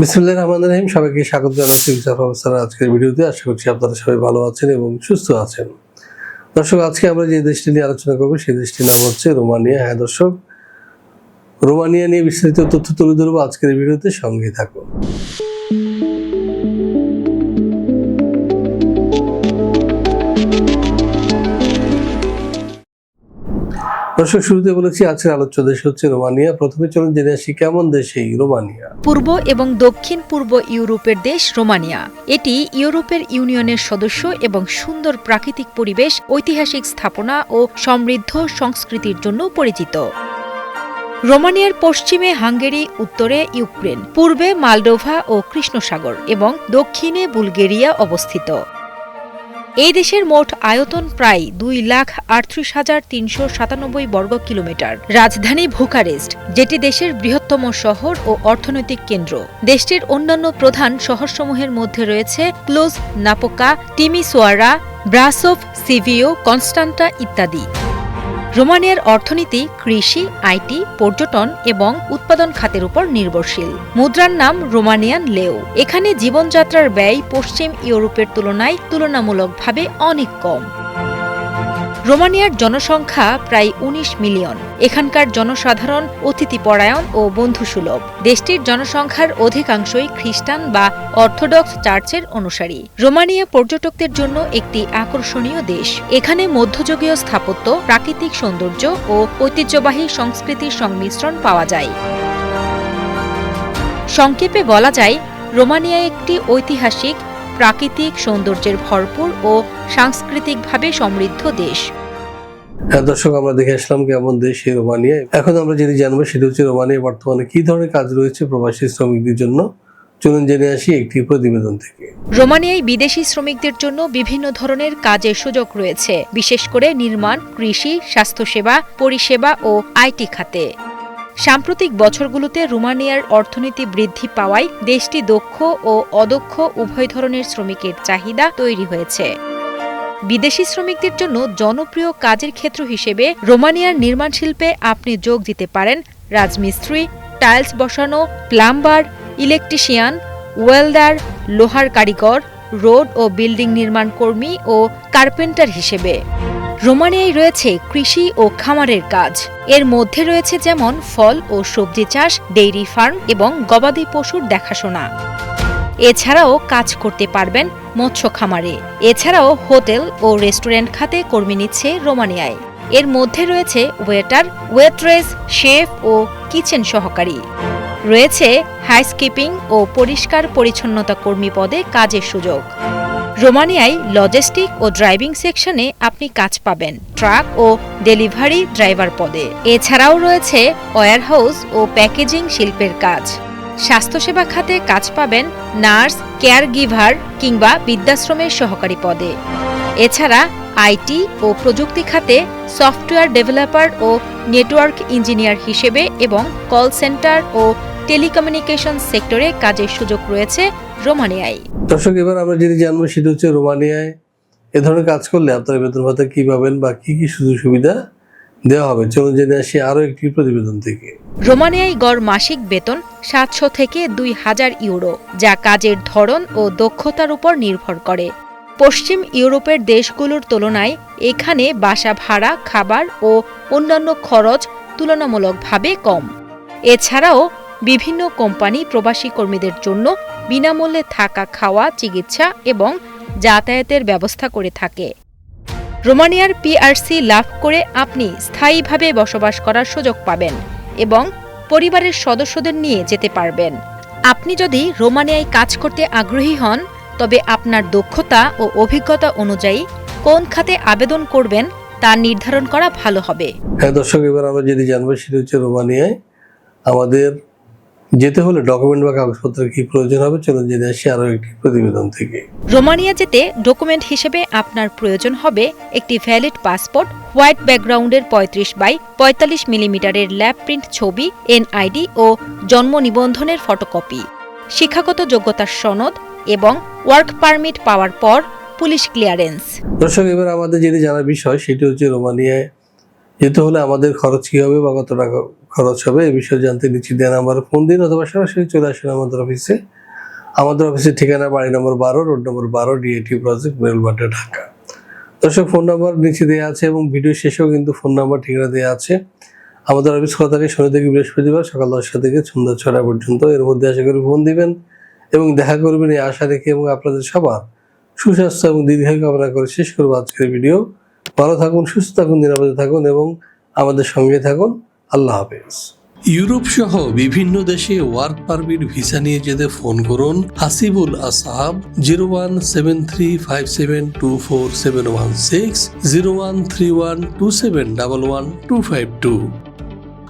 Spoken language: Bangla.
বিসমুল্লাহ রহমান রাহিম, সবাইকে স্বাগত জানাচ্ছি বিচার অবস্থার আজকের ভিডিওতে। আশা করছি আপনারা সবাই ভালো আছেন এবং সুস্থ আছেন। দর্শক, আজকে আমরা যে দেশটি নিয়ে আলোচনা করব, সেই দেশটির নাম হচ্ছে রোমানিয়া। হ্যাঁ দর্শক, রোমানিয়া নিয়ে বিস্তারিত তথ্য তুলে ধরবো আজকের ভিডিওতে, সঙ্গে থাকুন। দর্শক, শুরুতে বলেছি, আজকের আলোচ্য দেশ হচ্ছে রোমানিয়া। প্রথমে চলুন জেনে আসি, কেমন দেশ এই রোমানিয়া? পূর্ব এবং দক্ষিণ পূর্ব ইউরোপের দেশ রোমানিয়া। এটি ইউরোপের ইউনিয়নের সদস্য এবং সুন্দর প্রাকৃতিক পরিবেশ, ঐতিহাসিক স্থাপনা ও সমৃদ্ধ সংস্কৃতির জন্য পরিচিত। রোমানিয়ার পশ্চিমে হাঙ্গেরি, উত্তরে ইউক্রেন, পূর্বে মালডোভা ও কৃষ্ণসাগর এবং দক্ষিণে বুলগেরিয়া অবস্থিত। এই দেশের মোট আয়তন প্রায় দুই লাখ আটত্রিশ হাজার তিনশো সাতানব্বই বর্গ কিলোমিটার। রাজধানী ভুকারেস্ট যেটি দেশের বৃহত্তম শহর ও অর্থনৈতিক কেন্দ্র। দেশটির অন্যান্য প্রধান শহরসমূহের মধ্যে রয়েছে ক্লোজ নাপোকা টিমিসোয়ারা ব্রাসোভ, সিভিও, কনস্টান্টা ইত্যাদি। রোমানিয়ার অর্থনীতি, কৃষি, আইটি, পর্যটন এবং উৎপাদন খাতের উপর নির্ভরশীল। মুদ্রার নাম রোমানিয়ান লেও। এখানে জীবনযাত্রার ব্যয় পশ্চিম ইউরোপের তুলনায় তুলনামূলকভাবে অনেক কম। রোমানিয়ার জনসংখ্যা প্রায় ১৯ মিলিয়ন। এখানকার জনসাধারণ অতিথিপরায়ণ ও বন্ধুসুলভ। দেশটির জনসংখ্যার অধিকাংশই খ্রিস্টান বা অর্থোডক্স চার্চের অনুসারী। রোমানিয়া পর্যটকদের জন্য একটি আকর্ষণীয় দেশ। এখানে মধ্যযুগীয় স্থাপত্য, প্রাকৃতিক সৌন্দর্য ও ঐতিহ্যবাহী সংস্কৃতির সংমিশ্রণ পাওয়া যায়। সংক্ষেপে বলা যায়, রোমানিয়া একটি ঐতিহাসিক প্রাকৃতিক সৌন্দর্যের ভরপুর ও সাংস্কৃতিকভাবে সমৃদ্ধ দেশ। হ্যাঁ দর্শক আমরা দেখে আসলাম কেমন দেশ এই রোমানিয়ায়। এখন আমরা যেটি জানব সেটি হচ্ছে রোমানিয়া বর্তমানে কি ধরনের কাজ রয়েছে প্রবাসী শ্রমিকদের জন্য। চলুন জেনে আসি একটি প্রতিবেদন থেকে। রোমানিয়ায় বিদেশি শ্রমিকদের জন্য বিভিন্ন ধরনের কাজের সুযোগ রয়েছে বিশেষ করে নির্মাণ কৃষি স্বাস্থ্যসেবা পরিষেবা ও আইটি খাতে। সাম্প্রতিক বছরগুলোতে রোমানিয়ার অর্থনীতি বৃদ্ধি পাওয়ায় দেশটি দক্ষ ও অদক্ষ উভয় ধরনের শ্রমিকের চাহিদা তৈরি হয়েছে। বিদেশি শ্রমিকদের জন্য জনপ্রিয় কাজের ক্ষেত্র হিসেবে রোমানিয়ার নির্মাণ শিল্পে আপনি যোগ দিতে পারেন রাজমিস্ত্রি, টাইলস বসানো, প্লাম্বার, ইলেকট্রিশিয়ান ওয়েলদার লোহার কারিগর রোড ও বিল্ডিং নির্মাণ কর্মী ও কার্পেন্টার হিসেবে। রোমানিয়ায় রয়েছে কৃষি ও খামারের কাজ। এর মধ্যে রয়েছে যেমন ফল ও সবজি চাষ, ডেইরি ফার্ম এবং গবাদি পশুর দেখাশোনা। এছাড়াও কাজ করতে পারবেন মৎস্য খামারে। এছাড়াও হোটেল ও রেস্টুরেন্ট খাতে কর্মী নিচ্ছে রোমানিয়ায়। এর মধ্যে রয়েছে ওয়েটার, ওয়েট্রেস, শেফ ও কিচেন সহকারী। রয়েছে হাইস্কিপিং ও পরিষ্কার পরিচ্ছন্নতা কর্মী পদে কাজের সুযোগ। রোমানিয়ায় লজিস্টিক ও ড্রাইভিং সেকশনে আপনি কাজ পাবেন ট্রাক ও ডেলিভারি ড্রাইভার পদে। এছাড়াও রয়েছে ওয়্যারহাউস ও প্যাকেজিং শিল্পের কাজ। স্বাস্থ্যসেবা খাতে কাজ পাবেন নার্স কেয়ার গিভার কিংবা বৃদ্ধাশ্রমের সহকারী পদে। এছাড়া আইটি ও প্রযুক্তি খাতে সফটওয়্যার ডেভেলপার ও নেটওয়ার্ক ইঞ্জিনিয়ার হিসেবে এবং কল সেন্টার ও টেলিকমিউনিকেশন সেক্টরে কাজের সুযোগ রয়েছে রোমানিয়ায়। দর্শক এবার আমরা যেটি জানব সেটি হচ্ছে রোমানিয়ায় এ ধরনের কাজ করলে আপনারা বেতন ভাতা কি পাবেন বা কি কি সুযোগ সুবিধা দেওয়া হবে? চলুন জেনে আসি আরও একটি প্রতিবেদন থেকে। রোমানিয়ায় গড় মাসিক বেতন সাতশো থেকে দুই হাজার ইউরো যা কাজের ধরন ও দক্ষতার উপর নির্ভর করে। পশ্চিম ইউরোপের দেশগুলোর তুলনায় এখানে বাসা ভাড়া, খাবার ও অন্যান্য খরচ তুলনামূলকভাবে কম। এছাড়াও বিভিন্ন কোম্পানি প্রবাসী কর্মীদের জন্য বিনামূল্যে থাকা খাওয়া, চিকিৎসা এবং যাতায়াতের ব্যবস্থা করে থাকে। রোমানিয়ার পিআরসি লাভ করে আপনি স্থায়ীভাবে বসবাস করার সুযোগ পাবেন এবং পরিবারের সদস্যদের নিয়ে যেতে পারবেন। আপনি যদি রোমানিয়ায় কাজ করতে আগ্রহী হন তবে আপনার দক্ষতা ও অভিজ্ঞতা অনুযায়ী কোন খাতে আবেদন করবেন তা নির্ধারণ করা ভালো হবে। হ্যাঁ দর্শক এবার আমরা যেটি জানব সেটি হচ্ছে রোমানিয়ায় আমাদের যেতে হলে ডকুমেন্ট বা কাগজপত্রের কি প্রয়োজন হবে? চলুন জেনে আসি আরও একটি প্রতিবেদন থেকে। রোমানিয়া যেতে ডকুমেন্ট হিসেবে আপনার প্রয়োজন হবে একটি ভ্যালিড পাসপোর্ট হোয়াইট ব্যাকগ্রাউন্ডের পঁয়ত্রিশ বাই পঁয়তাল্লিশ মিলিমিটারের ল্যাব প্রিন্ট ছবি এনআইডি ও জন্ম নিবন্ধনের ফটোকপি শিক্ষাগত যোগ্যতার সনদ এবং ওয়ার্ক পারমিট পাওয়ার পর পুলিশ ক্লিয়ারেন্স। দর্শক, এবার আমাদের যেটি জানার বিষয়, সেটি হচ্ছে রোমানিয়ায় যেতে হলে আমাদের খরচ কি হবে বা কত টাকা খরচ হবে এই বিষয়ে জানতে নিচে দেন আমার ফোন দিন অথবা সরাসরি চলে আসুন আমাদের অফিসে আমাদের অফিসের ঠিকানা বাড়ি নম্বর বারো রোড নম্বর বারো ডিএটি প্রজেক্ট বেলবাটা ঢাকা। দর্শক ফোন নাম্বার নিচে দেওয়া আছে এবং ভিডিও শেষেও কিন্তু ফোন নাম্বার ঠিকানা দেওয়া আছে। আমাদের অফিস থাকে শনি থেকে বৃহস্পতিবার সকাল দশটা থেকে সন্ধ্যা ছটা পর্যন্ত। এর মধ্যে আশা করি ফোন দিবেন। এবং দেখা করবেন এই আশা রেখে এবং আপনাদের সবার সুস্বাস্থ্য এবং দীর্ঘায়ু কামনা করে শেষ করব আজকের ভিডিও ভালো থাকুন, সুস্থ থাকুন, নিরাপদে থাকুন এবং আমাদের সঙ্গে থাকুন। আল্লাহ হাফেজ। ইউরোপ সহ বিভিন্ন দেশে ওয়ার্ক পারমিট, ভিসা নিয়ে যেতে ফোন করুন Hasibul Asahab, zero one seven three five seven two four seven one six, zero one three one two seven double one two five two.